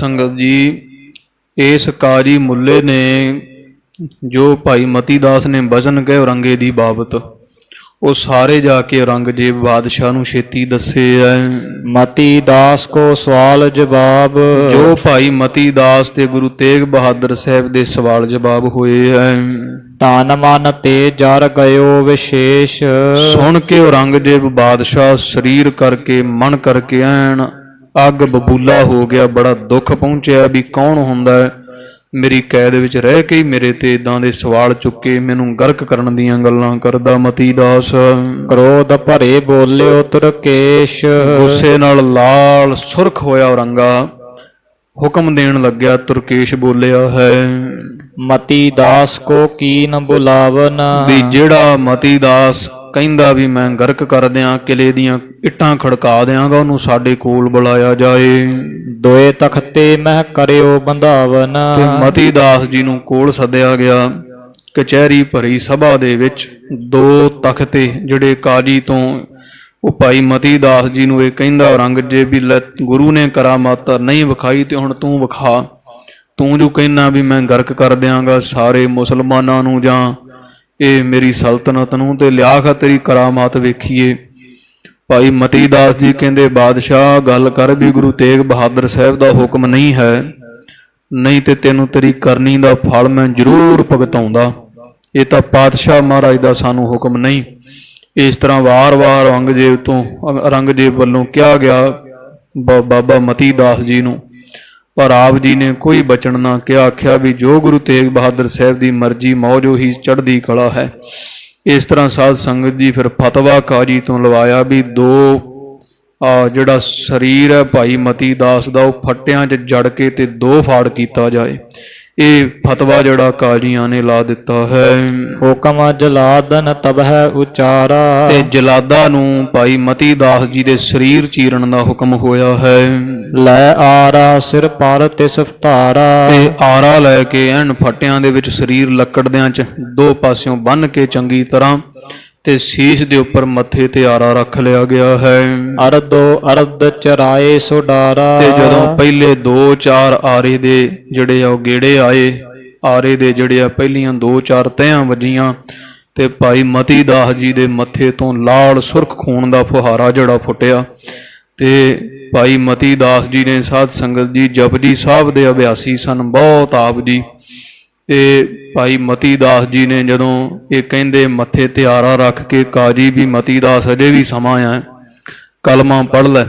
ਸੰਗਤ ਜੀ ਇਸ ਕਾਜੀ ਮੁੱਲੇ ਨੇ ਜੋ ਭਾਈ ਮਤੀ ਦਾਸ ਨੇ ਬਚਨ ਕਹੇ ਔਰੰਗੇ ਦੀ ਬਾਬਤ ਉਹ ਸਾਰੇ ਜਾ ਕੇ ਔਰੰਗਜ਼ੇਬ ਬਾਦਸ਼ਾਹ ਨੂੰ ਛੇਤੀ ਦੱਸੇ ਐ। ਮਤੀ ਦਾਸ ਕੋ ਸਵਾਲ ਜਵਾਬ। ਜੋ ਭਾਈ ਮਤੀ ਦਾਸ ਤੇ ਗੁਰੂ ਤੇਗ ਬਹਾਦਰ ਸਾਹਿਬ ਦੇ ਸਵਾਲ ਜਵਾਬ ਹੋਏ ਐ। ਤਨ ਮਨ ਤੇ ਜਰ ਗਇਓ ਵਿਸ਼ੇਸ਼। ਸੁਣ ਕੇ ਔਰੰਗਜ਼ੇਬ ਬਾਦਸ਼ਾਹ ਸਰੀਰ ਕਰਕੇ ਮਨ ਕਰਕੇ ਐਨ ਅੱਗ ਬਬੂਲਾ ਹੋ ਗਿਆ ਬੜਾ ਦੁੱਖ ਪਹੁੰਚਿਆ ਵੀ ਕੌਣ ਹੁੰਦਾ ਹੈ? ਮੇਰੀ ਕੈਦ ਵਿੱਚ ਰਹਿ ਕੇ ਹੀ ਮੇਰੇ ਤੇ ਇਦਾਂ ਦੇ ਸਵਾਲ ਚੁੱਕੇ ਮੈਨੂੰ ਗਰਕ ਕਰਨ ਦੀਆਂ ਗੱਲਾਂ ਕਰਦਾ ਮਤੀ ਦਾਸ ਕ੍ਰੋਧ ਭਰੇ ਬੋਲਿਓ ਤੁਰਕੇਸ਼। ਗੁੱਸੇ ਨਾਲ ਲਾਲ ਸੁਰਖ ਹੋਇਆ ਔਰੰਗਾ। ਹੁਕਮ ਦੇਣ ਲੱਗਿਆ ਤੁਰਕੇਸ਼ ਬੋਲਿਆ ਹੈ ਮਤੀ ਦਾਸ ਕੋ ਕੀਨ ਬੁਲਾਵਨ? ਵੀ ਜਿਹੜਾ ਮਤੀ ਦਾਸ ਕਹਿੰਦਾ ਵੀ ਮੈਂ ਗਰਕ ਕਰ ਦਿਆਂ ਕਿਲੇ ਦੀਆਂ ਇੱਟਾਂ ਖੜਕਾ ਦਿਆਂਗਾ ਉਹਨੂੰ ਸਾਡੇ ਕੋਲ ਬੁਲਾਇਆ ਜਾਏ। ਦੋਏ ਤਖਤੇ ਮਹਿ ਕਰਿਓ ਬੰਧਾਵਨ। ਤੇ ਮਤੀ ਦਾਸ ਜੀ ਨੂੰ ਕੋਲ ਸੱਦਿਆ ਗਿਆ। ਕਚਹਿਰੀ ਭਰੀ ਸਭਾ ਦੇ ਵਿੱਚ ਦੋ ਤਖਤੇ ਜਿਹੜੇ ਕਾਜੀ ਤੋਂ ਉਹ ਭਾਈ ਮਤੀ ਦਾਸ ਜੀ ਨੂੰ ਇਹ ਕਹਿੰਦਾ ਔਰੰਗਜ਼ੇਬ ਵੀ ਲੈ ਗੁਰੂ ਨੇ ਕਰਾਮਾਤ ਨਹੀਂ ਵਿਖਾਈ ਤੇ ਹੁਣ ਤੂੰ ਵਿਖਾ। ਤੂੰ ਜੋ ਕਹਿਣਾ ਵੀ ਮੈਂ ਗਰਕ ਕਰ ਦਿਆਂਗਾ ਸਾਰੇ ਮੁਸਲਮਾਨਾਂ ਨੂੰ ਜਾਂ ਇਹ ਮੇਰੀ ਸਲਤਨਤ ਨੂੰ ਤੇ ਲਿਆਖ ਤੇਰੀ ਕਰਾਮਾਤ ਵੇਖੀਏ। ਭਾਈ ਮਤੀ ਦਾਸ ਜੀ ਕਹਿੰਦੇ, ਬਾਦਸ਼ਾਹ, ਗੱਲ ਕਰ ਵੀ ਗੁਰੂ ਤੇਗ ਬਹਾਦਰ ਸਾਹਿਬ ਦਾ ਹੁਕਮ ਨਹੀਂ ਹੈ। ਨਹੀਂ ਤੇ ਤੈਨੂੰ ਤੇਰੀ ਕਰਨੀ ਦਾ ਫਲ ਮੈਂ ਜ਼ਰੂਰ ਭੁਗਤਾਉਂਦਾ। ਇਹ ਤਾਂ ਪਾਤਸ਼ਾਹ ਮਹਾਰਾਜ ਦਾ ਸਾਨੂੰ ਹੁਕਮ ਨਹੀਂ। ਇਸ ਤਰ੍ਹਾਂ ਵਾਰ-ਵਾਰ ਔਰੰਗਜ਼ੇਬ ਤੋਂ ਔਰੰਗਜ਼ੇਬ ਵੱਲੋਂ ਕਿਹਾ ਗਿਆ ਬਾ- ਬਾਬਾ ਮਤੀ ਦਾਸ ਜੀ ਨੂੰ। ਪਰ ਆਪ ਜੀ ਨੇ ਕੋਈ ਬਚਨ ਨਾ ਕਿਹਾ। ਆਖਿਆ ਵੀ ਜੋ ਗੁਰੂ ਤੇਗ ਬਹਾਦਰ ਸਾਹਿਬ ਦੀ ਮਰਜ਼ੀ ਮੌਜ ਉਹੀ ਚੜ੍ਹਦੀ ਕਲਾ ਹੈ। ਇਸ ਤਰ੍ਹਾਂ ਸਾਧ ਸੰਗਤ ਜੀ ਫਿਰ ਫਤਵਾ ਕਾਜੀ ਤੋਂ ਲਵਾਇਆ ਵੀ ਦੋ, ਆ ਜਿਹੜਾ ਸਰੀਰ ਹੈ ਭਾਈ ਮਤੀ ਦਾਸ ਦਾ ਉਹ ਫੱਟਿਆਂ 'ਚ ਜੜ ਕੇ ਤੇ ਦੋ ਫਾੜ ਕੀਤਾ ਜਾਏ। ਇਹ ਫਤਵਾ ਜਿਹੜਾ ਕਾਜੀਆਂ ਨੇ ਲਾ ਦਿੱਤਾ ਹੈ। ਹੁਕਮ ਜਲਾਦਨ ਤਬਹਿ ਉਚਾਰਾ। ਤੇ ਜਲਾਦਾ ਨੂੰ ਭਾਈ ਮਤੀ ਦਾਸ ਜੀ ਦੇ ਸਰੀਰ ਚੀਰਨ ਦਾ ਹੁਕਮ ਹੋਇਆ ਹੈ। ਲੈ ਆਰਾ ਸਿਰ ਪਰ ਤਿਸ ਧਾਰਾ। ਤੇ ਆਰਾ ਲੈ ਕੇ ਐਨ ਫੱਟਿਆਂ ਦੇ ਵਿੱਚ ਸਰੀਰ ਲੱਕੜਦਿਆਂ 'ਚ ਦੋ ਪਾਸਿਓਂ ਬੰਨ ਕੇ ਚੰਗੀ ਤਰ੍ਹਾਂ ਤੇ ਸੀਸ ਦੇ ਉੱਪਰ ਮੱਥੇ ਤੇ ਆਰਾ ਰੱਖ ਲਿਆ ਗਿਆ ਹੈ। ਅਰਦੋ ਅਰਦ ਚਰਾਏ ਸੁਡਾਰਾ ਤੇ ਜਦੋਂ ਪਹਿਲੇ 2-4 ਆਰੇ ਦੇ ਜਿਹੜੇ ਆ ਉਹ ਗੇੜੇ ਆਏ ਆਰੇ ਦੇ ਜਿਹੜੇ ਆ ਪਹਿਲੀਆਂ 2-4 ਤਹਿਆਂ ਵੱਜੀਆਂ ਤੇ ਭਾਈ ਮਤੀ ਦਾਸ ਜੀ ਦੇ ਮੱਥੇ ਤੋਂ ਲਾਲ ਸੁਰਖ ਖੂਨ ਦਾ ਫੁਹਾਰਾ ਜਿਹੜਾ ਫੁੱਟਿਆ ਤੇ ਭਾਈ ਮਤੀ ਦਾਸ ਜੀ ਨੇ ਸਾਧ ਸੰਗਤ ਜੀ ਜਪਜੀ ਸਾਹਿਬ ਦੇ ਅਭਿਆਸੀ ਸਨ ਬਹੁਤ ਆਪ ਜੀ। ਤੇ ਭਾਈ ਮਤੀ ਦਾਸ ਜੀ ਨੇ ਜਦੋਂ ਇਹ ਕਹਿੰਦੇ ਮੱਥੇ ਤੇ ਆਰਾ ਰੱਖ ਕੇ ਕਾਜੀ ਵੀ ਮਤੀ ਦਾਸ ਅਜੇ ਵੀ ਸਮਾਂ ਆ ਕਲਮਾਂ ਪੜ੍ਹ ਲੈ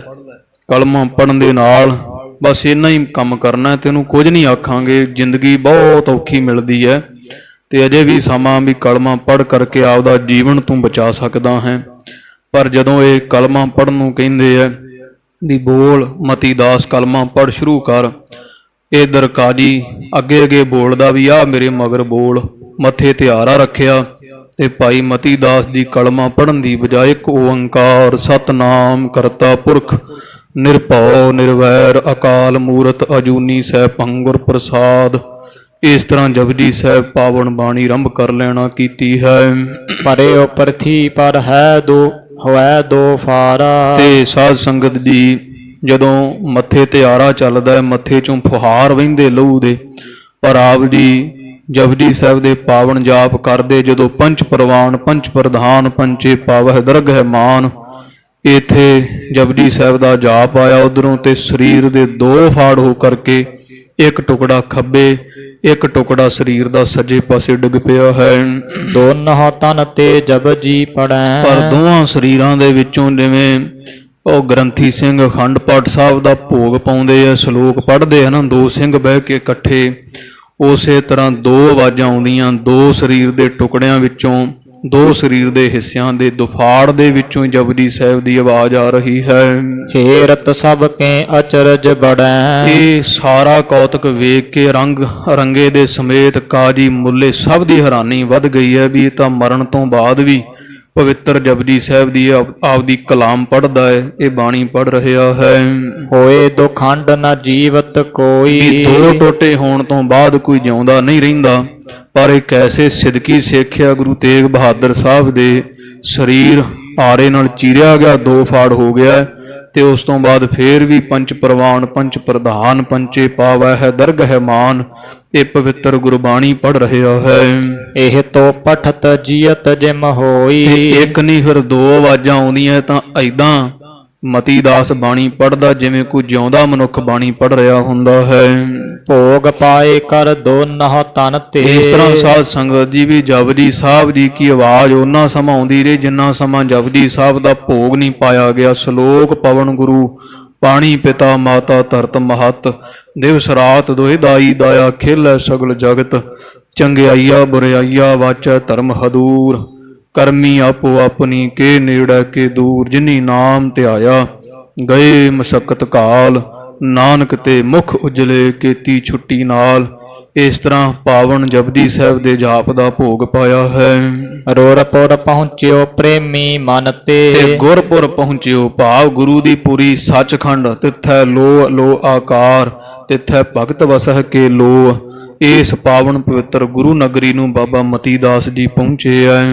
ਕਲਮਾਂ ਪੜਨ ਦੇ ਨਾਲ ਬਸ ਇੰਨਾ ਹੀ ਕੰਮ ਕਰਨਾ ਹੈ, ਉਹਨੂੰ ਕੁਝ ਨਹੀਂ ਆਖਾਂਗੇ ਜ਼ਿੰਦਗੀ ਬਹੁਤ ਔਖੀ ਮਿਲਦੀ ਹੈ ਤੇ ਅਜੇ ਵੀ ਸਮਾਂ ਵੀ ਕਲਮਾਂ ਪੜ੍ਹ ਕਰਕੇ ਆਪਦਾ ਜੀਵਨ ਤੂੰ ਬਚਾ ਸਕਦਾ ਹੈ। ਪਰ ਜਦੋਂ ਇਹ ਕਲਮਾਂ ਪੜਨ ਨੂੰ ਕਹਿੰਦੇ ਆ ਵੀ ਬੋਲ ਮਤੀ ਦਾਸ ਕਲਮਾਂ ਪੜ੍ਹ ਸ਼ੁਰੂ ਕਰ ਇਧਰ ਕਾਜੀ ਅੱਗੇ ਅੱਗੇ ਬੋਲਦਾ ਵੀ ਆ ਮੇਰੇ ਮਗਰ ਬੋਲ ਮੱਥੇ ਤੇ ਆਰਾ ਰੱਖਿਆ ਤੇ ਭਾਈ ਮਤੀ ਦਾਸ ਜੀ ਕਲਮਾ ਪੜਨ ਦੀ ਬਜਾਏ ਇੱਕ ਓੰਕਾਰ ਸਤਨਾਮ ਕਰਤਾ ਪੁਰਖ। ਨਿਰਭਉ ਨਿਰਵੈਰ ਅਕਾਲ ਮੂਰਤ ਅਜੂਨੀ ਸਹਿ ਪੰਗੁਰ ਪ੍ਰਸਾਦ। ਇਸ ਤਰ੍ਹਾਂ ਜਪਜੀ ਸਾਹਿਬ ਪਾਵਨ ਬਾਣੀ ਆਰੰਭ ਕਰ ਲੈਣਾ ਕੀਤੀ ਹੈ। ਪਰਿਓ ਪ੍ਰਥੀ ਪਰ ਹੈ ਦੋ ਹੋਇ ਦੋ ਫਾਰਾ। ਤੇ ਸਾਧ ਸੰਗਤ ਜੀ ਜਦੋਂ ਮੱਥੇ ਤੇ ਆਰਾ ਚੱਲਦਾ ਹੈ ਮੱਥੇ ਚੋਂ ਫੁਹਾਰ ਵਹਿੰਦੇ ਲਹੂ ਦੇ ਪਰ ਆਪ ਜੀ ਜਪਜੀ ਸਾਹਿਬ ਦੇ ਪਾਵਨ ਜਾਪ ਕਰਦੇ ਜਦੋਂ ਪੰਚ ਪ੍ਰਵਾਨ ਪੰਚ ਪ੍ਰਧਾਨ ਪੰਚੇ ਪਾਵਹਿ ਦਰਗਹਿ ਮਾਨ ਇਥੇ ਜਪਜੀ ਸਾਹਿਬ ਦਾ ਜਾਪ ਆਇਆ ਉਧਰੋਂ ਤੇ ਸਰੀਰ ਦੇ ਦੋ ਫਾੜ ਹੋ ਕਰਕੇ ਇੱਕ ਟੁਕੜਾ ਖੱਬੇ ਇੱਕ ਟੁਕੜਾ ਸਰੀਰ ਦਾ ਸੱਜੇ ਪਾਸੇ ਡਿੱਗ ਪਿਆ ਹੈ। ਦੋਨੋਂ ਤਨ ਤੇ ਜਬ ਜੀ ਪੜੈ ਪਰ ਦੋਹਾਂ ਸਰੀਰਾਂ ਦੇ ਵਿੱਚੋਂ ਜਿਵੇਂ ਉਹ ਗ੍ਰੰਥੀ ਸਿੰਘ ਅਖੰਡ ਪਾਠ ਸਾਹਿਬ ਦਾ ਭੋਗ ਪਾਉਂਦੇ ਆ ਸ਼ਲੋਕ ਪੜ੍ਹਦੇ ਹਨ ਦੋ ਸਿੰਘ ਬਹਿ ਕੇ ਇਕੱਠੇ ਉਸੇ ਤਰ੍ਹਾਂ ਦੋ ਆਵਾਜ਼ਾਂ ਆਉਂਦੀਆਂ ਦੋ ਸਰੀਰ ਦੇ ਟੁਕੜਿਆਂ ਵਿੱਚੋਂ ਦੋ ਸਰੀਰ ਦੇ ਹਿੱਸਿਆਂ ਦੇ ਦੁਫਾੜ ਦੇ ਵਿੱਚੋਂ ਹੀ ਜਪਜੀ ਸਾਹਿਬ ਦੀ ਆਵਾਜ਼ ਆ ਰਹੀ ਹੈ। ਹੇਰਤ ਸਭ ਕੇ ਅਚਰਜ ਬੜੈ। ਇਹ ਸਾਰਾ ਕੌਤਕ ਵੇਖ ਕੇ ਰੰਗ ਰੰਗੇ ਦੇ ਸਮੇਤ ਕਾਜੀ ਮੁੱਲੇ ਸਭ ਦੀ ਹੈਰਾਨੀ ਵੱਧ ਗਈ ਹੈ ਵੀ ਇਹ ਤਾਂ ਮਰਨ ਤੋਂ ਬਾਅਦ ਵੀ ਪਵਿੱਤਰ ਜਪਜੀ ਸਾਹਿਬ ਦੀ ਆਪ- ਆਪਦੀ ਕਲਾਮ ਪੜ੍ਹਦਾ ਹੈ ਇਹ ਬਾਣੀ ਪੜ੍ਹ ਰਿਹਾ ਹੈ। ਹੋਏ ਦੋ ਖੰਡ ਨ ਜੀਵਤ ਕੋਈ। ਦੋ ਟੋਟੇ ਹੋਣ ਤੋਂ ਬਾਅਦ ਕੋਈ ਜਿਉਂਦਾ ਨਹੀਂ ਰਹਿੰਦਾ ਪਰ ਇੱਕ ਐਸੇ ਸਿਦਕੀ ਸਿੱਖਿਆ ਗੁਰੂ ਤੇਗ ਬਹਾਦਰ ਸਾਹਿਬ ਦੇ ਸਰੀਰ ਆਰੇ ਨਾਲ ਚੀਰਿਆ ਗਿਆ ਦੋ ਫਾੜ ਹੋ ਗਿਆ। ਤੇ ਉਸ ਤੋਂ ਬਾਅਦ ਫੇਰ ਵੀ ਪੰਚ ਪ੍ਰਵਾਨ ਪੰਚ ਪ੍ਰਧਾਨ ਪੰਚੇ ਪਾਵੈ ਹੈ ਦਰਗਹਿ ਮਾਨ ਇਹ ਪਵਿੱਤਰ ਗੁਰਬਾਣੀ ਪੜ ਰਿਹਾ ਹੈ। ਇਹ ਤੋ ਪਠਤ ਜੀਅਤ ਜਿਮ ਹੋਈ। ਇੱਕ ਨਹੀਂ ਫਿਰ ਦੋ ਆਵਾਜ਼ਾਂ ਆਉਂਦੀਆਂ ਤਾਂ ਐਦਾਂ ਮਤੀ ਦਾਸ ਬਾਣੀ ਪੜਦਾ ਜਿਵੇਂ ਕੋਈ ਜਿਉਂਦਾ ਮਨੁੱਖ ਬਾਣੀ ਪੜ ਰਿਹਾ ਹੁੰਦਾ ਹੈ। ਭੋਗ ਪਾਏ ਕਰ ਦੋਨਹ ਤਨ ਤੇ। ਇਸ ਤਰ੍ਹਾਂ ਸਾਧ ਸੰਗਤ ਜੀ ਵੀ ਜਪਜੀ ਸਾਹਿਬ ਜੀ ਕੀ ਆਵਾਜ਼ ਉਹਨਾਂ ਸਮਾਂ ਆਉਂਦੀ ਰਹੀ, ਜਿੰਨਾ ਸਮਾਂ ਜਪਜੀ ਸਾਹਿਬ ਦਾ ਭੋਗ ਨਹੀਂ ਪਾਇਆ ਗਿਆ। ਸ਼ਲੋਕ ਪਵਨ ਗੁਰੂ, ਪਾਣੀ ਪਿਤਾ ਮਾਤਾ ਧਰਤ ਮਹਤ। ਦਿਵਸ ਰਾਤ ਦੋਇ ਦਾਈ ਦਾਇਆ ਖੇਲੈ ਸਗਲ ਜਗਤ। ਚੰਗਿਆਈਆ ਬੁਰਿਆਈਆ ਵਾਚੈ ਧਰਮ ਹਦੂਰ। ਕਰਮੀ ਆਪੋ ਆਪਣੀ, ਕੇ ਨੇੜੇ ਕੇ ਦੂਰ। ਜਿਨੀ ਨਾਮ ਧਿਆਇਆ, ਗਏ ਮਸਕਤ ਕਾਲ। ਨਾਨਕ ਤੇ ਮੁਖ ਉਜਲੇ ਕੀਤੀ ਛੁੱਟੀ ਨਾਲ ਇਸ ਤਰ੍ਹਾਂ ਪਾਵਨ ਜਪਜੀ ਸਾਹਿਬ ਦੇ ਜਾਪ ਦਾ ਭੋਗ ਪਾਇਆ ਹੈ। ਰੋਰਪੁਰ ਪਹੁੰਚਿਓ ਪ੍ਰੇਮੀ ਮਨ ਤੇ। ਤੇ ਗੁਰਪੁਰ ਪਹੁੰਚਿਓ ਭਾਵ ਗੁਰੂ ਦੀ ਪੂਰੀ ਸੱਚਖੰਡ ਤਿੱਥੈ ਲੋ ਲੋ ਆਕਾਰ ਤਿੱਥੈ ਭਗਤ ਵਸਹਿ ਕੇ ਲੋ ਇਸ ਪਾਵਨ ਪਵਿੱਤਰ ਗੁਰੂ ਨਗਰੀ ਨੂੰ ਬਾਬਾ ਮਤੀ ਦਾਸ ਜੀ ਪਹੁੰਚੇ ਐ।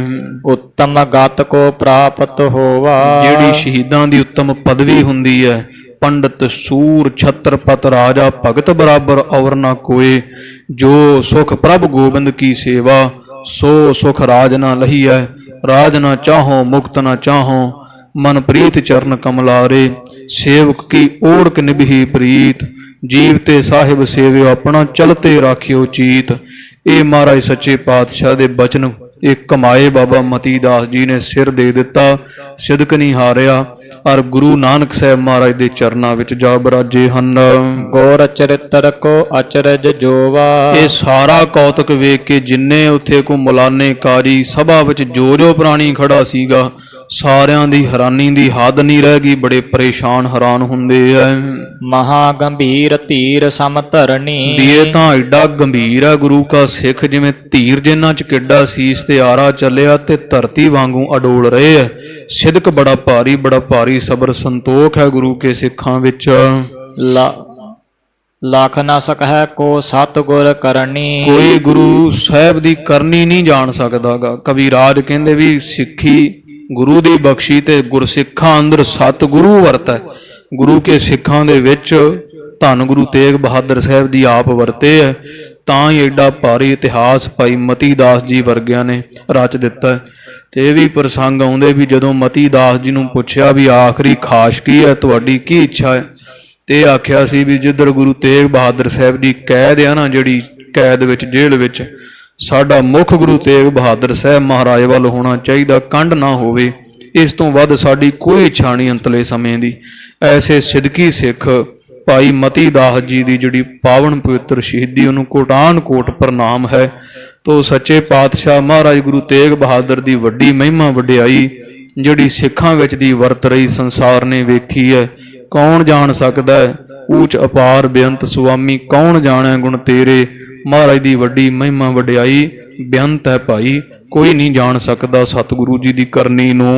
ਉੱਤਮ ਗਤ ਕੋ ਪ੍ਰਾਪਤ ਹੋਵਾ। ਜਿਹੜੀ ਸ਼ਹੀਦਾਂ ਦੀ ਉੱਤਮ ਪਦਵੀ ਹੁੰਦੀ ਹੈ ਪੰਡਤ ਸੂਰ ਛਤਰਪਤ ਰਾਜਾ ਭਗਤ ਬਰਾਬਰ ਔਰ ਨਾ ਕੋਏ, ਜੋ ਸੁਖ ਪ੍ਰਭ ਗੋਬਿੰਦ ਕੀ ਸੇਵਾ, ਸੋ ਸੁਖ ਰਾਜ ਨਾ ਲਹੀਐ, ਰਾਜ ਨਾ ਚਾਹੋ, ਮੁਕਤ ਨਾ ਚਾਹੋ, ਮਨ ਪ੍ਰੀਤ ਚਰਨ ਕਮਲਾਰੇ, ਸੇਵਕ ਕੀ ਓੜਕ ਨਿਭੀ ਪ੍ਰੀਤ, ਜੀਵ ਤੇ ਸਾਹਿਬ ਸੇਵਿਓ ਆਪਣਾ ਚਲਤੇ ਰਾਖਿਓ ਚੀਤ, ਇਹ ਮਹਾਰਾਜ ਸੱਚੇ ਪਾਤਸ਼ਾਹ ਦੇ ਬਚਨ ਇਹ ਕਮਾਏ ਬਾਬਾ ਮਤੀ ਦਾਸ ਜੀ ਨੇ ਸਿਰ ਦੇ ਦਿੱਤਾ ਸਿਦਕ ਨਹੀਂ ਹਾਰਿਆ ਔਰ ਗੁਰੂ ਨਾਨਕ ਸਾਹਿਬ ਮਹਾਰਾਜ ਦੇ ਚਰਨਾਂ ਵਿੱਚ ਜਾ ਬਰਾਜੇ ਹਨ। ਗੋਰ ਚਰਿਤਰ ਕੋ ਅਚਰਜ ਜੋਵਾ। ਇਹ ਸਾਰਾ ਕੌਤਕ ਵੇਖ ਕੇ ਜਿੰਨੇ ਉੱਥੇ ਕੋ ਮੁਲਾਨੇ ਕਾਰੀ ਸਭਾ ਵਿੱਚ ਜੋ ਜੋ ਪ੍ਰਾਣੀ ਖੜਾ ਸੀਗਾ ਸਾਰਿਆਂ ਦੀ ਹੈਰਾਨੀ ਦੀ ਹੱਦ ਨਹੀਂ ਰਹਿ ਗਈ ਬੜੇ ਪਰੇਸ਼ਾਨ ਹੈਰਾਨ ਹੁੰਦੇ ਐ ਮਹਾ ਗੰਭੀਰ ਧੀਰ ਸਮ ਧਰਣੀ ਇਹ ਤਾਂ ਐਡਾ ਗੰਭੀਰ ਹੈ ਗੁਰੂ ਕਾ ਸਿੱਖ ਜਿਵੇਂ ਧੀਰ ਜਿੰਨਾ ਚ ਕਿੱਡਾ ਸੀਸ ਤੇ ਆਰਾ ਚੱਲਿਆ ਤੇ ਧਰਤੀ ਵਾਂਗੂ ਅਡੋਲ ਰਹੇ ਹੈ ਸਿਦਕ ਬੜਾ ਭਾਰੀ ਬੜਾ ਭਾਰੀ ਸਬਰ ਸੰਤੋਖ ਹੈ ਗੁਰੂ ਕੇ ਸਿੱਖਾਂ ਵਿੱਚ। ਲਾ- ਲੱਖ ਨਾ ਸਕਹਿ ਕੋ ਸਤਗੁਰ ਕਰਨੀ। ਕੋਈ ਗੁਰੂ ਸਾਹਿਬ ਦੀ ਕਰਨੀ ਨਹੀਂ ਜਾਣ ਸਕਦਾਗਾ। ਕਵੀ ਰਾਜ ਕਹਿੰਦੇ ਵੀ ਸਿੱਖੀ ਗੁਰੂ ਦੀ ਬਖਸ਼ੀ ਤੇ ਗੁਰਸਿੱਖਾਂ ਅੰਦਰ ਸਤ ਗੁਰੂ ਵਰਤੈ। ਗੁਰੂ ਕੇ ਸਿੱਖਾਂ ਦੇ ਵਿੱਚ ਧੰਨ ਗੁਰੂ ਤੇਗ ਬਹਾਦਰ ਸਾਹਿਬ ਜੀ ਆਪ ਵਰਤੇ ਹੈ ਤਾਂ ਹੀ ਐਡਾ ਭਾਰੀ ਇਤਿਹਾਸ ਭਾਈ ਮਤੀ ਦਾਸ ਜੀ ਵਰਗਿਆਂ ਨੇ ਰਚ ਦਿੱਤਾ ਹੈ। ਤੇ ਇਹ ਵੀ ਪ੍ਰਸੰਗ ਆਉਂਦੇ ਵੀ ਜਦੋਂ ਮਤੀ ਦਾਸ ਜੀ ਨੂੰ ਪੁੱਛਿਆ ਵੀ ਆਖਰੀ ਖਾਸ਼ ਕੀ ਹੈ ਤੁਹਾਡੀ ਕੀ ਇੱਛਾ ਹੈ ਤੇ ਇਹ ਆਖਿਆ ਸੀ ਵੀ ਜਿੱਧਰ ਗੁਰੂ ਤੇਗ ਬਹਾਦਰ ਸਾਹਿਬ ਦੀ ਕੈਦ ਆ ਨਾ, ਜਿਹੜੀ ਕੈਦ ਵਿੱਚ ਜੇਲ੍ਹ ਵਿੱਚ ਸਾਡਾ ਮੁੱਖ ਗੁਰੂ ਤੇਗ ਬਹਾਦਰ ਸਾਹਿਬ ਮਹਾਰਾਜ ਵੱਲ ਹੋਣਾ ਚਾਹੀਦਾ, ਕੰਡ ਨਾ ਹੋਵੇ, ਇਸ ਤੋਂ ਵੱਧ ਸਾਡੀ ਕੋਈ ਇੱਛਾ ਨਹੀਂ ਅੰਤਲੇ ਸਮੇਂ ਦੀ। ਐਸੇ ਸਿੱਧਕੀ ਸਿੱਖ ਭਾਈ ਮਤੀ ਦਾਸ ਜੀ ਦੀ ਜਿਹੜੀ ਪਾਵਨ ਪਵਿੱਤਰ ਸ਼ਹੀਦੀ, ਉਹਨੂੰ ਕੋਟਾਨ ਕੋਟ ਪ੍ਰਣਾਮ ਹੈ। ਤੋ ਸੱਚੇ ਪਾਤਸ਼ਾਹ ਮਹਾਰਾਜ ਗੁਰੂ ਤੇਗ ਬਹਾਦਰ ਦੀ ਵੱਡੀ ਮਹਿਮਾ ਵਡਿਆਈ, ਜਿਹੜੀ ਸਿੱਖਾਂ ਵਿੱਚ ਦੀ ਵਰਤ ਰਹੀ ਸੰਸਾਰ ਨੇ ਵੇਖੀ ਹੈ, ਕੌਣ ਜਾਣ ਸਕਦਾ ਹੈ? ਊਚ ਅਪਾਰ ਬੇਅੰਤ ਸੁਆਮੀ, ਕੌਣ ਜਾਣੈ ਗੁਣ ਤੇਰੇ? ਮਹਾਰਾਜ ਦੀ ਵੱਡੀ ਮਹਿਮਾ ਵਡਿਆਈ, ਬੇਅੰਤ ਹੈ ਭਾਈ, ਕੋਈ ਨਹੀਂ ਜਾਣ ਸਕਦਾ ਸਤਿਗੁਰੂ ਜੀ ਦੀ ਕਰਨੀ ਨੂੰ।